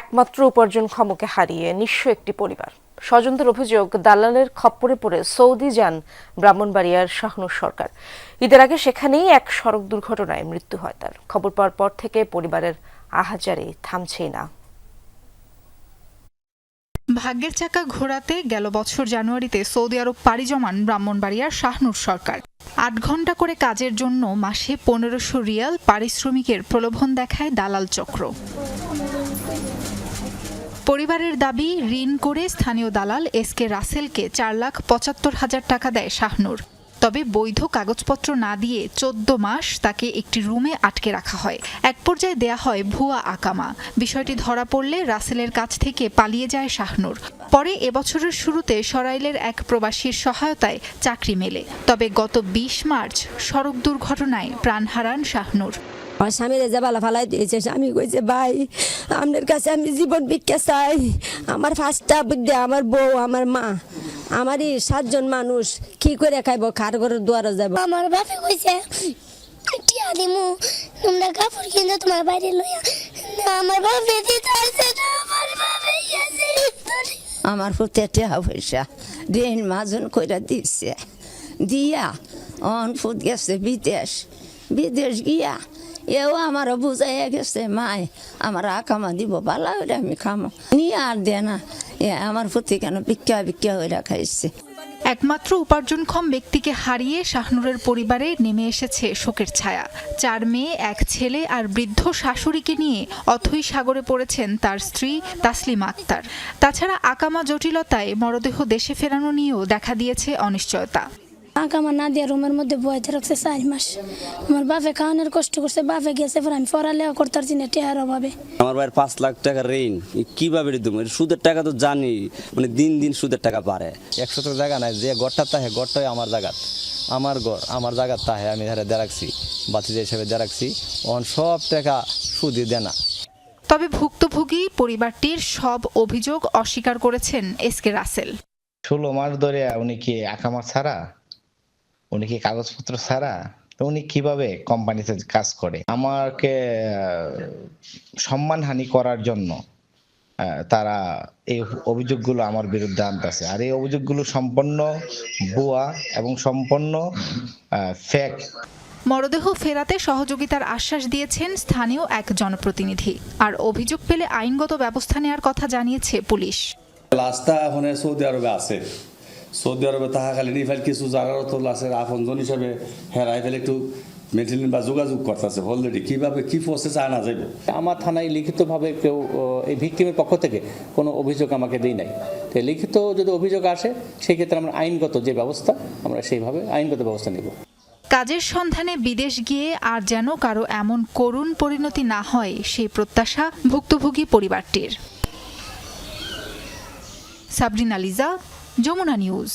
একমাত্র উপার্জনক্ষমকে হারিয়ে নিঃস্ব একটি পরিবার। স্বজনদের অভিযোগ, দালালের খপ্পরে পড়ে সৌদি যান ব্রাহ্মণবাড়িয়ার শাহনুর সরকার। ঈদের আগে সেখানেই এক সড়ক দুর্ঘটনায় মৃত্যু হয় তার। খবর পাওয়ার পর থেকে পরিবারের আহাজারে থামছেই না। ভাগ্যের চাকা ঘোরাতে গেল বছর জানুয়ারিতে সৌদি আরব পাড়ি জমান ব্রাহ্মণবাড়িয়ার শাহনুর সরকার। আট ঘণ্টা করে কাজের জন্য মাসে পনেরোশো রিয়াল পারিশ্রমিকের প্রলোভন দেখায় দালাল চক্র। পরিবারের দাবি, ঋণ করে স্থানীয় দালাল এস কে রাসেলকে চার লাখ পঁচাত্তর হাজার টাকা দেয় শাহনুর। তবে বৈধ কাগজপত্র না দিয়ে চোদ্দ মাস তাকে একটি রুমে আটকে রাখা হয়। এক পর্যায়ে দেয়া হয় ভুয়া আকামা। বিষয়টি ধরা পড়লে রাসেলের কাছ থেকে পালিয়ে যায় শাহনুর। পরে এবছরের শুরুতে সরাইলের এক প্রবাসীর সহায়তায় চাকরি মেলে। তবে গত বিশ মার্চ সড়ক দুর্ঘটনায় প্রাণ হারান শাহনুর। আমার স্বামীর যে বালা ফালাই দিয়েছে স্বামী কইছে ভাই আপনার কাছে আমি জীবন ভিক্ষা চাই। আমার ফার্স্টটা বুদ্ধি আমার বউ আমার মা আমারই সাতজন মানুষ কি করে খাইব? খার ঘরের দুয়ারে যাব আমার বাপে কইছে টিয়া দিমু তোমরা কাপড় কিনে তোমার বাইরে লইয়া আমার বাপে দিতে আসে না আমার বাপে আমার প্রতি টেহা পয়সা ঋণ মাজন কইরা দিচ্ছে দিয়া অন ফুট গেছে বিদেশ। বিদেশ গিয়া এও আমারও বুঝাইয়া গেছে, মাই, আমার আকামা দিব বালা হইলে আমি খামো। নিয়ে আর দে না। এ আমার প্রতি কেন ভিক্ষা ভিক্ষা হইরা খাইছে? একমাত্র উপার্জনক্ষম ব্যক্তিকে হারিয়ে শাহনুরের পরিবারে নেমে এসেছে শোকের ছায়া। চার মেয়ে, এক ছেলে আর বৃদ্ধ শাশুড়িকে নিয়ে অথই সাগরে পড়েছেন তার স্ত্রী তাসলিম আক্তার। তাছাড়া আকামা জটিলতায় মরদেহ দেশে ফেরানো নিয়েও দেখা দিয়েছে অনিশ্চয়তা। আঁকা আমার না দিয়া রুমের মধ্যে বইতে রাখছে চার মাস। আমার বাপে খাওয়ানোর কষ্ট করছে বাপে গেছে পর আমি পড়ালেও করতে পারছি না টেহার অভাবে। আমার ভাইয়ের পাঁচ লাখ টাকা ঋণ কীভাবে দেবো? সুদের টাকা তো জানি মানে দিন দিন সুদের টাকা পারে একশো তো জায়গা নাই যে গড়টা তাহে গড়টাই আমার জায়গা আমার ঘর আমার জায়গা তাহে আমি ধারে দিয়ে রাখছি বাতিজা হিসেবে দিয়ে রাখছি অন সব টাকা সুদি দেনা তবে ভুক্তভোগী পরিবারটির সব অভিযোগ অস্বীকার করেছেন এস কে রাসেল। ষোলো মাস ধরে উনি কি আকামা ছাড়া? উনি কি কাগজপত্র ছাড়া? তো উনি কীভাবে কোম্পানিতে কাজ করে? আমাকে সম্মানহানি করার জন্য তারা এই অভিযোগগুলো আমার বিরুদ্ধে আনতেছে। আর এই অভিযোগগুলো সম্পন্ন ভুয়া এবং সম্পন্ন ফেক মরদেহ ফেরাতে সহযোগিতার আশ্বাস দিয়েছেন স্থানীয় এক জনপ্রতিনিধি। আর অভিযোগ পেলে আইনগত ব্যবস্থা নেওয়ার কথা জানিয়েছে পুলিশ। লাস্টটা এখন সৌদি আরবে আছে। সৌদি আরবে থাকাকালীন ইফাইল কিছু জায়গারও তো লাস্টের আপনজন হিসাবে হেরাই ফেলে একটু মেনটেন বা যোগাযোগ করতেছে অলরেডি কীভাবে কি প্রসেস আনা যাবে আমার থানায় লিখিতভাবে কেউ এই ভিকটিমের পক্ষ থেকে কোনো অভিযোগ আমাকে দেই নাই। তো লিখিত যদি অভিযোগ আসে সেই ক্ষেত্রে আমরা আইনগত যে ব্যবস্থা আমরা সেইভাবে আইনগত ব্যবস্থা নেব। কাজের সন্ধানে বিদেশ গিয়ে আর যেন কারও এমন করুণ পরিণতি না হয় সেই প্রত্যাশা ভুক্তভোগী পরিবারটির। সাবরিনা লিজা যমুনা নিউজ।